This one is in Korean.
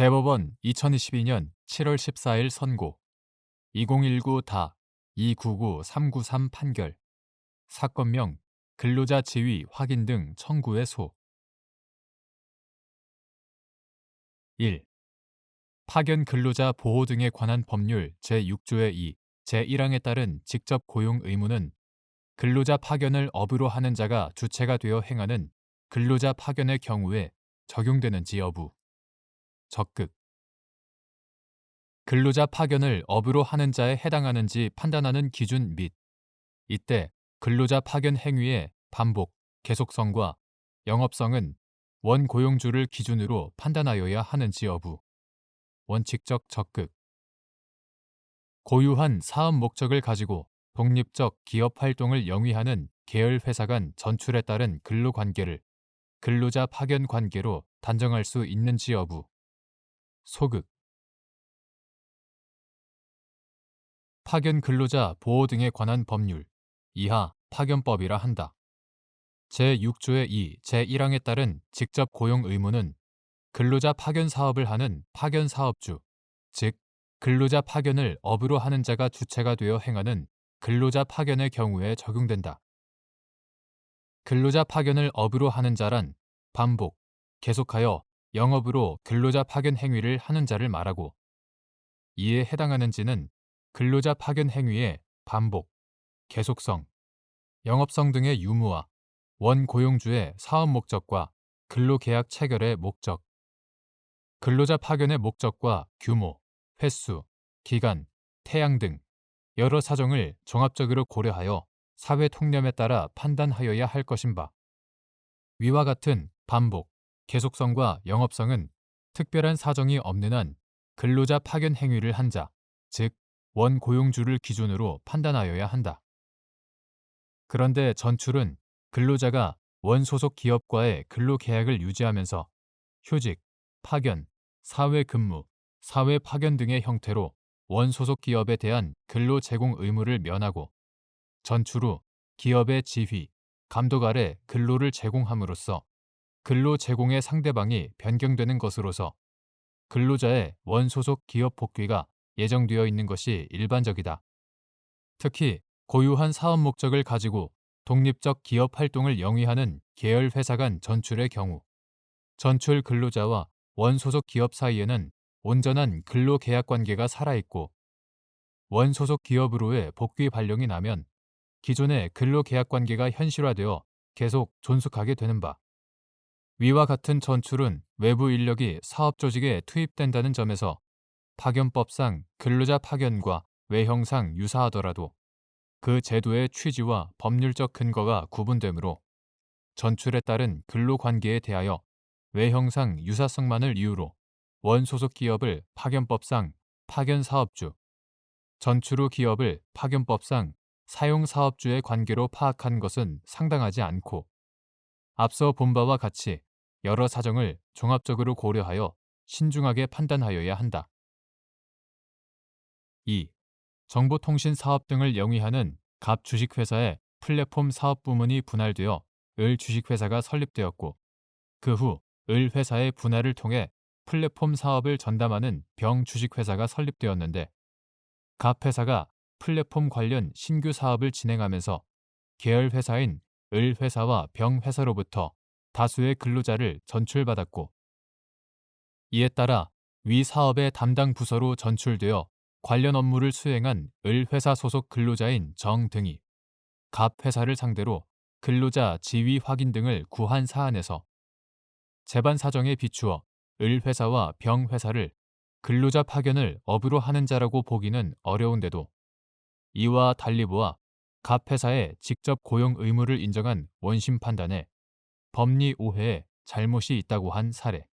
대법원 2022년 7월 14일 선고. 2019 다 299393 판결. 사건명 근로자 지위 확인 등 청구의 소. 1. 파견 근로자 보호 등에 관한 법률 제6조의 2, 제1항에 따른 직접 고용 의무는 근로자 파견을 업으로 하는 자가 주체가 되어 행하는 근로자 파견의 경우에 적용되는지 여부 적극. 근로자 파견을 업으로 하는 자에 해당하는지 판단하는 기준 및 이때 근로자 파견 행위의 반복, 계속성과 영업성은 원 고용주를 기준으로 판단하여야 하는지 여부. 원칙적 적극. 고유한 사업 목적을 가지고 독립적 기업 활동을 영위하는 계열 회사 간 전출에 따른 근로 관계를 근로자 파견 관계로 단정할 수 있는지 여부 소극 파견 근로자 보호 등에 관한 법률 이하 파견법이라 한다. 제6조의 2, 제1항에 따른 직접 고용 의무는 근로자 파견 사업을 하는 파견 사업주, 즉 근로자 파견을 업으로 하는 자가 주체가 되어 행하는 근로자 파견의 경우에 적용된다. 근로자 파견을 업으로 하는 자란 반복, 계속하여 영업으로 근로자 파견 행위를 하는 자를 말하고 이에 해당하는지는 근로자 파견 행위의 반복, 계속성, 영업성 등의 유무와 원 고용주의 사업 목적과 근로계약 체결의 목적, 근로자 파견의 목적과 규모, 횟수, 기간, 태양 등 여러 사정을 종합적으로 고려하여 사회 통념에 따라 판단하여야 할 것인 바. 위와 같은 반복, 계속성과 영업성은 특별한 사정이 없는 한 근로자 파견 행위를 한 자, 즉 원고용주를 기준으로 판단하여야 한다. 그런데 전출은 근로자가 원소속 기업과의 근로계약을 유지하면서 휴직, 파견, 사회근무, 사회파견 등의 형태로 원소속 기업에 대한 근로 제공 의무를 면하고 전출 후 기업의 지휘, 감독 아래 근로를 제공함으로써 근로 제공의 상대방이 변경되는 것으로서 근로자의 원소속 기업 복귀가 예정되어 있는 것이 일반적이다. 특히 고유한 사업 목적을 가지고 독립적 기업 활동을 영위하는 계열 회사 간 전출의 경우 전출 근로자와 원소속 기업 사이에는 온전한 근로 계약 관계가 살아있고 원소속 기업으로의 복귀 발령이 나면 기존의 근로 계약 관계가 현실화되어 계속 존속하게 되는 바. 위와 같은 전출은 외부 인력이 사업 조직에 투입된다는 점에서 파견법상 근로자 파견과 외형상 유사하더라도 그 제도의 취지와 법률적 근거가 구분되므로 전출에 따른 근로 관계에 대하여 외형상 유사성만을 이유로 원소속 기업을 파견법상 파견사업주, 전출 후 기업을 파견법상 사용사업주의 관계로 파악한 것은 상당하지 않고 앞서 본 바와 같이 여러 사정을 종합적으로 고려하여 신중하게 판단하여야 한다. 2. 정보통신 사업 등을 영위하는 갑 주식회사의 플랫폼 사업 부문이 분할되어 을 주식회사가 설립되었고 그 후 을 회사의 분할을 통해 플랫폼 사업을 전담하는 병 주식회사가 설립되었는데 갑 회사가 플랫폼 관련 신규 사업을 진행하면서 계열 회사인 을 회사와 병 회사로부터 다수의 근로자를 전출받았고 이에 따라 위 사업의 담당 부서로 전출되어 관련 업무를 수행한 을 회사 소속 근로자인 정 등이 갑 회사를 상대로 근로자 지위 확인 등을 구한 사안에서 재반 사정에 비추어 을 회사와 병 회사를 근로자 파견을 업으로 하는 자라고 보기는 어려운데도 이와 달리 보아 갑 회사의 직접 고용 의무를 인정한 원심 판단에 법리 오해에 잘못이 있다고 한 사례.